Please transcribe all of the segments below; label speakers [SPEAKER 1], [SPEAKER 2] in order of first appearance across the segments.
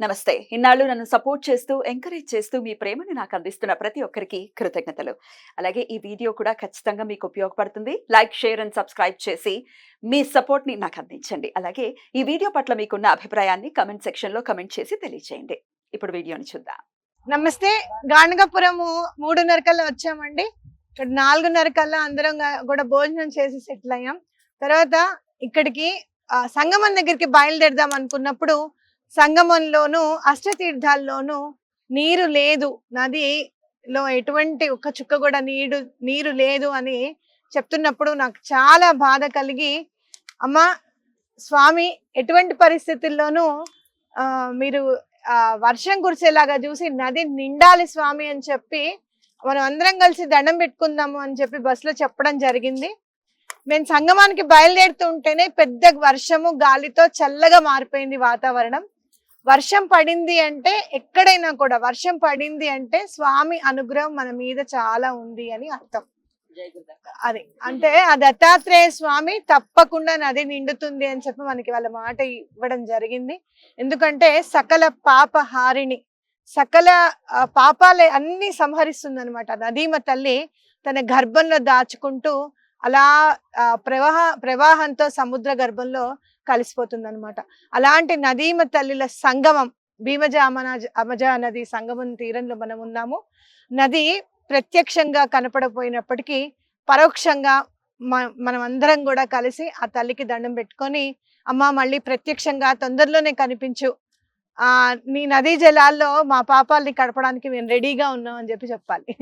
[SPEAKER 1] నమస్తే. ఇన్నాళ్ళు నన్ను సపోర్ట్ చేస్తూ ఎంకరేజ్ చేస్తూ మీ ప్రేమను నాకు అందిస్తున్న ప్రతి ఒక్కరికి కృతజ్ఞతలు. అలాగే ఈ వీడియో కూడా ఖచ్చితంగా మీకు ఉపయోగపడుతుంది. లైక్ షేర్ అండ్ సబ్స్క్రైబ్ చేసి మీ సపోర్ట్ని నాకు అందించండి. అలాగే ఈ వీడియో పట్ల మీకున్న అభిప్రాయాన్ని కమెంట్ సెక్షన్లో కమెంట్ చేసి తెలియజేయండి ఇప్పుడు వీడియోని చూద్దాం.
[SPEAKER 2] నమస్తే. గాణగపురము మూడున్నర కల్లా వచ్చామండి. ఇక్కడ నాలుగున్నర కల్లా అందరం కూడా భోజనం చేసి సెటిల్ అయ్యాం. తర్వాత ఇక్కడికి సంగమం దగ్గరికి బయలుదేరదాం అనుకున్నప్పుడు సంగమంలోను అష్టతీర్థాల్లోనూ నీరు లేదు. నదిలో ఎటువంటి ఒక్క చుక్క కూడా నీడు నీరు లేదు అని చెప్తున్నప్పుడు నాకు చాలా బాధ కలిగి అమ్మ స్వామి ఎటువంటి పరిస్థితుల్లోనూ మీరు వర్షం కురిసేలాగా చూసి నది నిండాలి స్వామి అని చెప్పి మనం అందరం కలిసి దండం పెట్టుకుందాము అని చెప్పి బస్సులో చెప్పడం జరిగింది. మేము సంగమానికి బయలుదేరుతూ ఉంటేనే పెద్ద వర్షము గాలితో చల్లగా మారిపోయింది వాతావరణం. వర్షం పడింది అంటే ఎక్కడైనా కూడా వర్షం పడింది అంటే స్వామి అనుగ్రహం మన మీద చాలా ఉంది అని అర్థం. అది అంటే ఆ దత్తాత్రేయ స్వామి తప్పకుండా నది నిండుతుంది అని చెప్పి మనకి వాళ్ళ మాట ఇవ్వడం జరిగింది. ఎందుకంటే సకల పాప హారిణి సకల పాపాలే అన్ని సంహరిస్తుంది అనమాట నదీమ తల్లి తన గర్భంలో దాచుకుంటూ అలా ఆ, ప్రవాహ ప్రవాహంతో సముద్ర గర్భంలో కలిసిపోతుంది అనమాట అలాంటి నదీమ తల్లిల సంగమం భీమజ అమజా అమజ నది సంగమం తీరంలో మనం ఉన్నాము. నది ప్రత్యక్షంగా కనపడపోయినప్పటికీ పరోక్షంగా మ- మనం అందరం కూడా కలిసి ఆ తల్లికి దండం పెట్టుకొని అమ్మ మళ్ళీ ప్రత్యక్షంగా తొందరలోనే కనిపించు నీ నదీ జలాల్లో మా పాపాలని కడపడానికి మేము రెడీగా ఉన్నాం అని చెప్పి చెప్పాలి.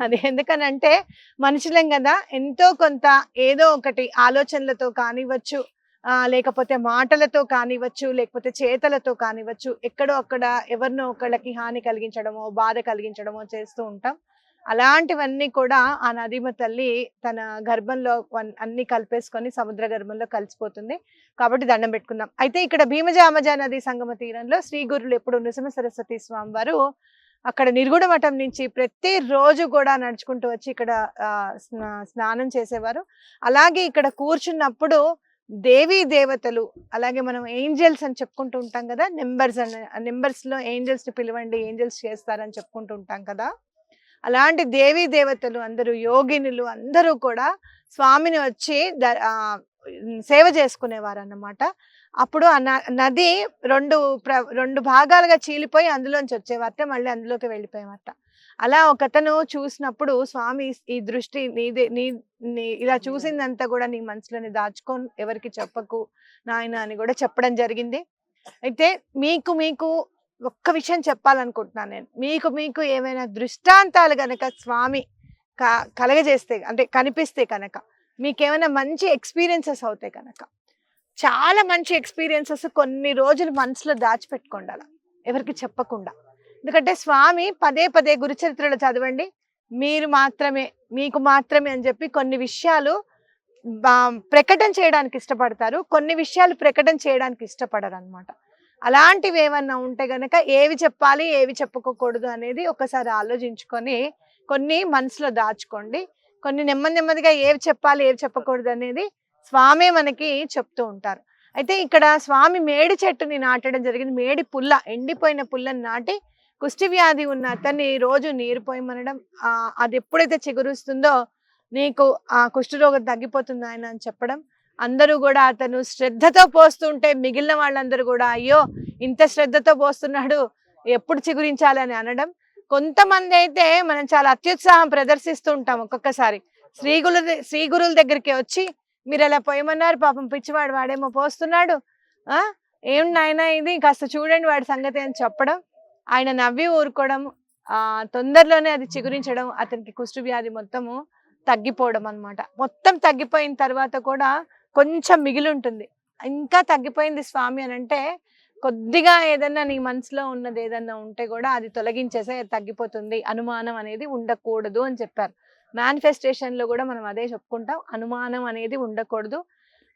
[SPEAKER 2] అది ఎందుకనంటే మనుషులేం కదా ఎంతో కొంత ఏదో ఒకటి ఆలోచనలతో కానివ్వచ్చు ఆ లేకపోతే మాటలతో కానివ్వచ్చు లేకపోతే చేతలతో కానివ్వచ్చు ఎక్కడో అక్కడ ఎవరినో ఒకళ్ళకి హాని కలిగించడమో బాధ కలిగించడమో చేస్తూ ఉంటాం. అలాంటివన్నీ కూడా ఆ నదీమ తల్లి తన గర్భంలో అన్ని కలిపేసుకొని సముద్ర గర్భంలో కలిసిపోతుంది. కాబట్టి దండం పెట్టుకుందాం. అయితే ఇక్కడ భీమజామజా నది సంగమ తీరంలో శ్రీ గురులు ఎప్పుడు నృసింహ సరస్వతి స్వామి వారు అక్కడ నిర్గుణ మఠం నుంచి ప్రతి రోజు కూడా నడుచుకుంటూ వచ్చి ఇక్కడ స్నా- స్నానం చేసేవారు. అలాగే ఇక్కడ కూర్చున్నప్పుడు దేవీ దేవతలు అలాగే మనం ఏంజల్స్ అని చెప్పుకుంటూ ఉంటాం కదా నెంబర్స్ అని నెంబర్స్లో ని పిలవండి ఏంజల్స్ చేస్తారని చెప్పుకుంటూ ఉంటాం కదా. అలాంటి దేవీ దేవతలు అందరూ యోగినులు అందరూ కూడా స్వామిని వచ్చి సేవ చేసుకునేవారు అన్నమాట అప్పుడు ఆ నది రెండు ప్ర రెండు భాగాలుగా చీలిపోయి అందులోంచి వచ్చేవారట మళ్ళీ అందులోకి వెళ్ళిపోయేవారట. అలా ఒకతను చూసినప్పుడు స్వామి ఈ దృష్టి నీదే నీ నీ ఇలా చూసిందంతా కూడా నీ మనసులోని దాచుకొని ఎవరికి చెప్పకు నాయన అని కూడా చెప్పడం జరిగింది. అయితే మీకు మీకు ఒక్క విషయం చెప్పాలనుకుంటున్నాను నేను. మీకు మీకు ఏమైనా దృష్టాంతాలు కనుక స్వామి క కలగజేస్తే అంటే కనిపిస్తే కనుక మీకేమైనా మంచి ఎక్స్పీరియన్సెస్ అవుతాయి కనుక చాలా మంచి ఎక్స్పీరియన్సెస్ కొన్ని రోజులు మనసులో దాచిపెట్టుకోండి అలా ఎవరికి చెప్పకుండా. ఎందుకంటే స్వామి పదే పదే గురుచరిత్రలు చదవండి. మీరు మాత్రమే మీకు మాత్రమే అని చెప్పి కొన్ని విషయాలు ప్రకటన చేయడానికి ఇష్టపడతారు. కొన్ని విషయాలు ప్రకటన చేయడానికి ఇష్టపడరు అనమాట అలాంటివి ఏమన్నా ఉంటే గనక ఏవి చెప్పాలి ఏవి చెప్పుకోకూడదు అనేది ఒకసారి ఆలోచించుకొని కొన్ని మనసులో దాచుకోండి. కొన్ని నెమ్మది నెమ్మదిగా ఏవి చెప్పాలి ఏవి చెప్పకూడదు అనేది స్వామి మనకి చెప్తూ ఉంటారు. అయితే ఇక్కడ స్వామి మేడి చెట్టుని నాటడం జరిగింది. మేడి పుల్ల ఎండిపోయిన పుల్లని నాటి కుష్టి వ్యాధి ఉన్న అతన్ని రోజు నీరు పోయమనడం అది ఎప్పుడైతే చిగురుస్తుందో నీకు ఆ కుష్ఠరోగం తగ్గిపోతుంది ఆయన అని చెప్పడం అందరూ కూడా అతను శ్రద్ధతో పోస్తుంటే మిగిలిన వాళ్ళందరూ కూడా అయ్యో ఇంత శ్రద్ధతో పోస్తున్నాడు ఎప్పుడు చిగురించాలని? అనడం. కొంతమంది అయితే మనం చాలా అత్యుత్సాహం ప్రదర్శిస్తూ ఉంటాం ఒక్కొక్కసారి. శ్రీ గురు శ్రీ గురువుల దగ్గరికి వచ్చి మీరు అలా పోయమన్నారు పాపం పిచ్చివాడు వాడేమో పోస్తున్నాడు. ఆ? ఏం నాయనా ఇది? కాస్త చూడండి వాడి సంగతి అని చెప్పడం. ఆయన నవ్వి ఊరుకోవడం. ఆ తొందరలోనే అది చిగురించడం అతనికి కుష్టు వ్యాధి మొత్తము తగ్గిపోవడం అన్నమాట. మొత్తం తగ్గిపోయిన తర్వాత కూడా కొంచెం మిగిలి ఉంటుంది ఇంకా తగ్గిపోయింది స్వామి అని అంటే కొద్దిగా ఏదన్నా నీ మనసులో ఉన్నది ఏదన్నా ఉంటే కూడా అది తొలగించేసే తగ్గిపోతుంది. అనుమానం అనేది ఉండకూడదు అని చెప్పారు. మేనిఫెస్టేషన్లో కూడా మనం అదే చెప్పుకుంటాం. అనుమానం అనేది ఉండకూడదు.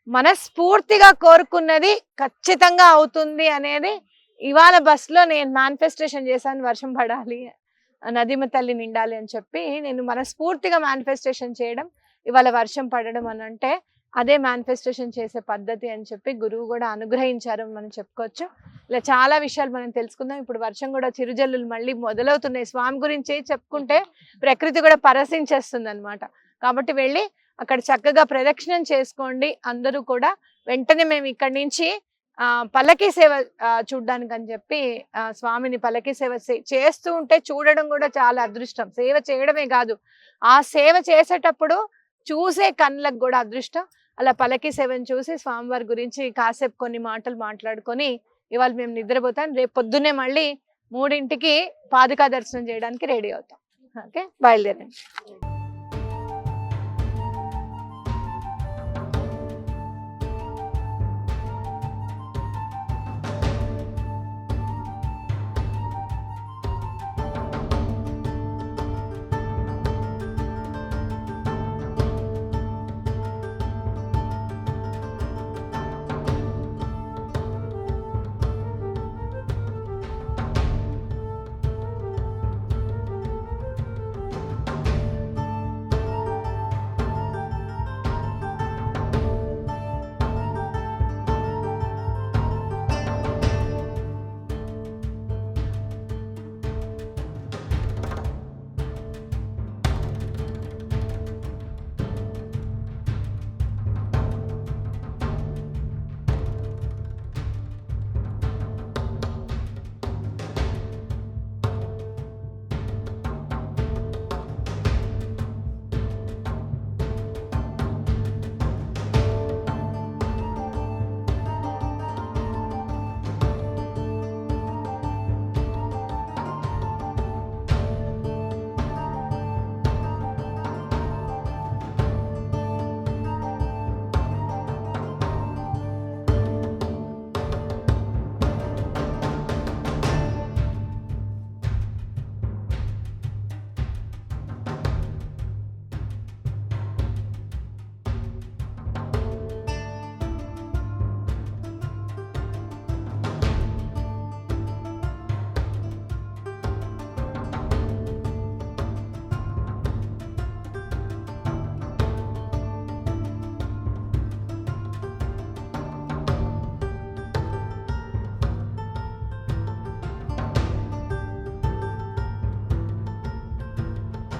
[SPEAKER 2] మనస్ఫూర్తిగా కోరుకున్నది ఖచ్చితంగా అవుతుంది అనేది ఇవాళ బస్సులో నేను మేనిఫెస్టేషన్ చేశాను వర్షం పడాలి నదిమ తల్లి నిండాలి అని చెప్పి నేను మనస్ఫూర్తిగా మేనిఫెస్టేషన్ చేయడం ఇవాళ వర్షం పడడం అని అంటే అదే మేనిఫెస్టేషన్ చేసే పద్ధతి అని చెప్పి గురువు కూడా అనుగ్రహించారు మనం చెప్పుకోవచ్చు. ఇలా చాలా విషయాలు మనం తెలుసుకుందాం. ఇప్పుడు వర్షం కూడా చిరుజల్లులు మళ్ళీ మొదలవుతున్నాయి. స్వామి గురించి చెప్పుకుంటే ప్రకృతి కూడా పరసించేస్తుంది అనమాట కాబట్టి వెళ్ళి అక్కడ చక్కగా ప్రదక్షిణం చేసుకోండి. అందరూ కూడా వెంటనే మేము ఇక్కడి నుంచి పలకీ పల్లకీ సేవ చూడడానికి అని చెప్పి స్వామిని పల్లకీ సేవ చేస్తూ ఉంటే చూడడం కూడా చాలా అదృష్టం. సేవ చేయడమే కాదు. ఆ సేవ చేసేటప్పుడు చూసే కళ్ళకు కూడా అదృష్టం. అలా పలకి సెవెన్ చూసి స్వామివారి గురించి కాసేపు కొన్ని మాటలు మాట్లాడుకొని ఇవాళ మేము నిద్రపోతాం. రేపు పొద్దున్నే మళ్ళీ మూడింటికి పాదుకా దర్శనం చేయడానికి రెడీ అవుతాం. ఓకే? బయలుదేరండి.